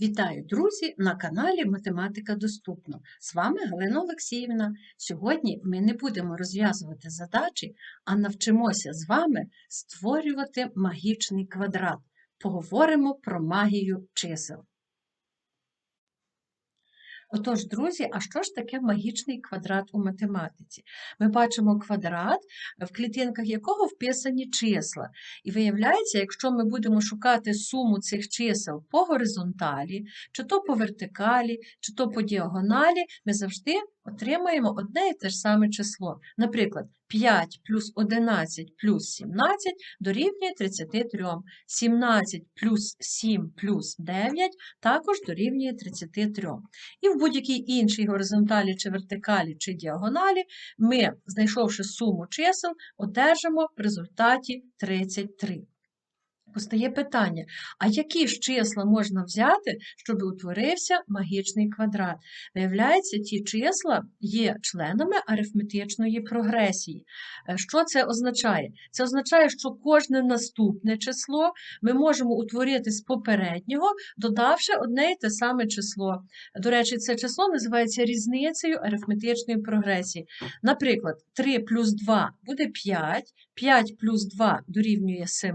Вітаю, друзі, на каналі Математика Доступно. З вами Галина Олексіївна. Сьогодні ми не будемо розв'язувати задачі, а навчимося з вами створювати магічний квадрат. Поговоримо про магію чисел. Отож, друзі, а що ж таке магічний квадрат у математиці? Ми бачимо квадрат, в клітинках якого вписані числа. І виявляється, якщо ми будемо шукати суму цих чисел по горизонталі, чи то по вертикалі, чи то по діагоналі, ми завжди отримаємо одне і те ж саме число. Наприклад, 5 плюс 11 плюс 17 дорівнює 33. 17 плюс 7 плюс 9 також дорівнює 33. І в будь-якій іншій горизонталі, чи вертикалі, чи діагоналі ми, знайшовши суму чисел, одержимо в результаті 33. Постає питання, а які ж числа можна взяти, щоб утворився магічний квадрат? Виявляється, ті числа є членами арифметичної прогресії. Е, що це означає? Це означає, що кожне наступне число ми можемо утворити з попереднього, додавши одне і те саме число. До речі, це число називається різницею арифметичної прогресії. Наприклад, 3 плюс 2 буде 5, 5 плюс 2 дорівнює 7,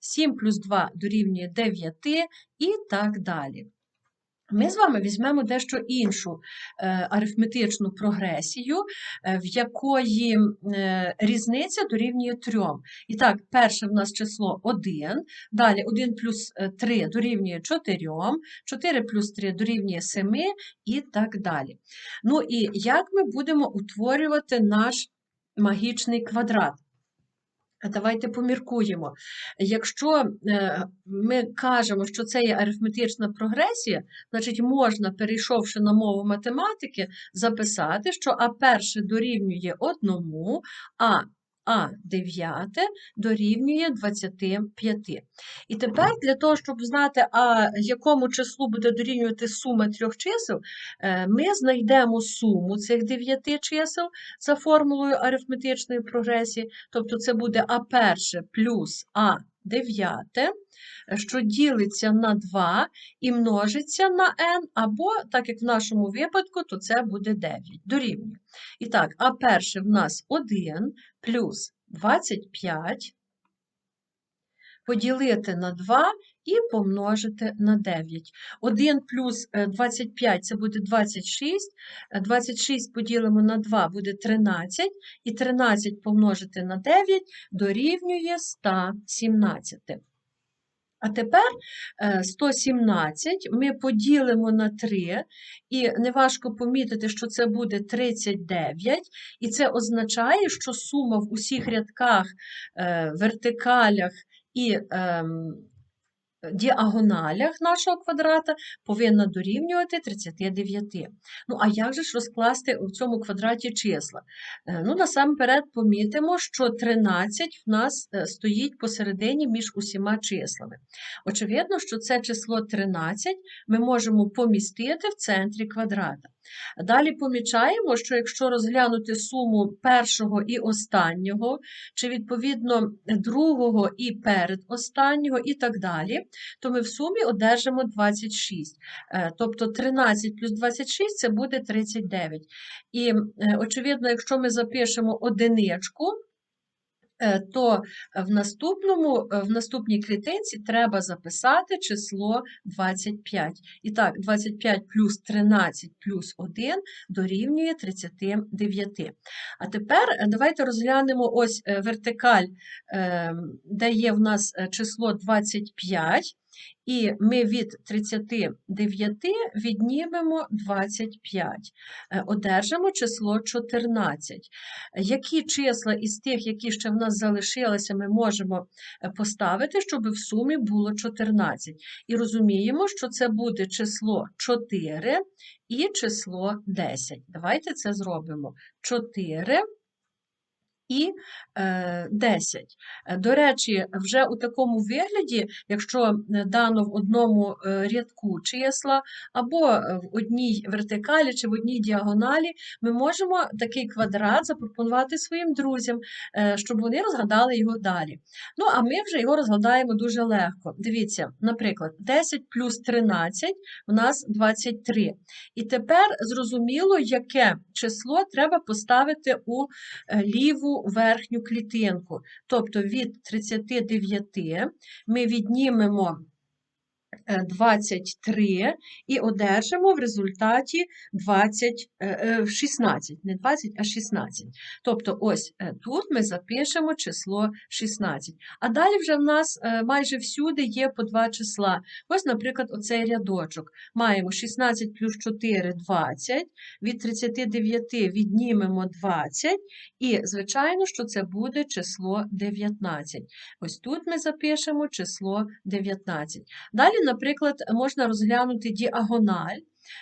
7 плюс 2 дорівнює 9 і так далі. Ми з вами візьмемо дещо іншу е, арифметичну прогресію, е, в якої е, різниця дорівнює 3. І так, перше в нас число 1, далі 1 плюс 3 дорівнює 4, 4 плюс 3 дорівнює 7 і так далі. Ну і як ми будемо утворювати наш магічний квадрат? Давайте поміркуємо. Якщо е, ми кажемо, що це є арифметична прогресія, значить можна, перейшовши на мову математики, записати, що А перше дорівнює одному, а а 9 дорівнює 25. І тепер для того, щоб знати, а якому числу буде дорівнювати сума трьох чисел, е, ми знайдемо суму цих 9 чисел за формулою арифметичної прогресії, тобто це буде А1 плюс А дев'яте що ділиться на 2 і множиться на n, або, так як в нашому випадку, то це буде 9. Дорівнює. І так, а перше в нас 1 плюс 25 поділити на 2 і помножити на 9. 1 плюс 25 це буде 26, 26 поділимо на 2 буде 13, і 13 помножити на 9 дорівнює 117. А тепер 117 е, ми поділимо на 3, і неважко помітити, що це буде 39, і це означає, що сума в усіх рядках, е, вертикалях і ем, діагоналях нашого квадрата повинна дорівнювати 39. Ну, а як же ж розкласти в цьому квадраті числа? Е, ну, Насамперед помітимо, що 13 в нас е, стоїть посередині між усіма числами. Очевидно, що це число 13 ми можемо помістити в центрі квадрата. Далі помічаємо, що якщо розглянути суму першого і останнього, чи відповідно другого і передостаннього, і так далі, то ми в сумі одержимо 26. Е, тобто 13 плюс 26 це буде 39. І, е, очевидно, якщо ми запишемо одиничку, то в наступному, е, в наступній клітинці треба записати число 25. І так, 25 плюс 13 плюс 1 дорівнює 39. А тепер е, давайте розглянемо ось вертикаль, де є в нас число 25. І ми від 39 віднімемо 25, е, одержимо число 14. Які числа із тих, які ще в нас залишилися, ми можемо е, поставити, щоб в сумі було 14. І розуміємо, що це буде число 4 і число 10. Давайте це зробимо. 4 і е, 10. Е, До речі, вже у такому вигляді, якщо е, дано в одному е, рядку числа, або е, в одній вертикалі чи в одній діагоналі, ми можемо такий квадрат запропонувати своїм друзям, е, щоб вони розгадали його далі. Ну, а ми вже його розгадаємо дуже легко. Дивіться, наприклад, 10 плюс 13 у нас 23. І тепер зрозуміло, яке число треба поставити у е, верхню клітинку. Тобто від 39 ми віднімемо 23 і одержимо в результаті 20, е, е, 16, не 20, а 16. Тобто ось е, тут ми запишемо число 16. А далі вже в нас е, майже всюди є по два числа. Ось, наприклад, оцей рядочок. Маємо 16 плюс 4 – 20, від 39 віднімемо 20, і, звичайно, що це буде число 19. Ось тут ми запишемо число 19. Далі, наприклад, можна розглянути діагональ.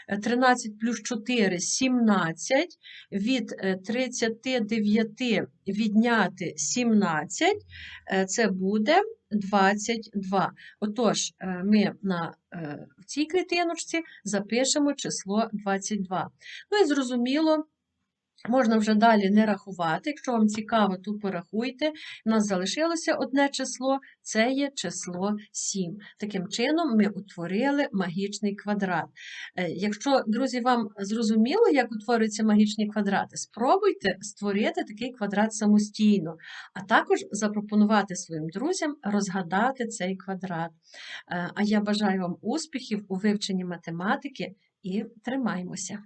Е, 13 плюс 4 – 17, від е, 39 відняти 17, е, це буде 22. Отож, е, ми на е, цій клітиночці запишемо число 22. Ну і зрозуміло, Можна вже далі не рахувати. Якщо вам цікаво, то порахуйте. У нас залишилося одне число, це є число 7. Таким чином, ми утворили магічний квадрат. Е, Якщо, друзі, вам зрозуміло, як утворюються магічні квадрати, спробуйте створити такий квадрат самостійно, а також запропонувати своїм друзям розгадати цей квадрат. Е, А я бажаю вам успіхів у вивченні математики і тримаймося!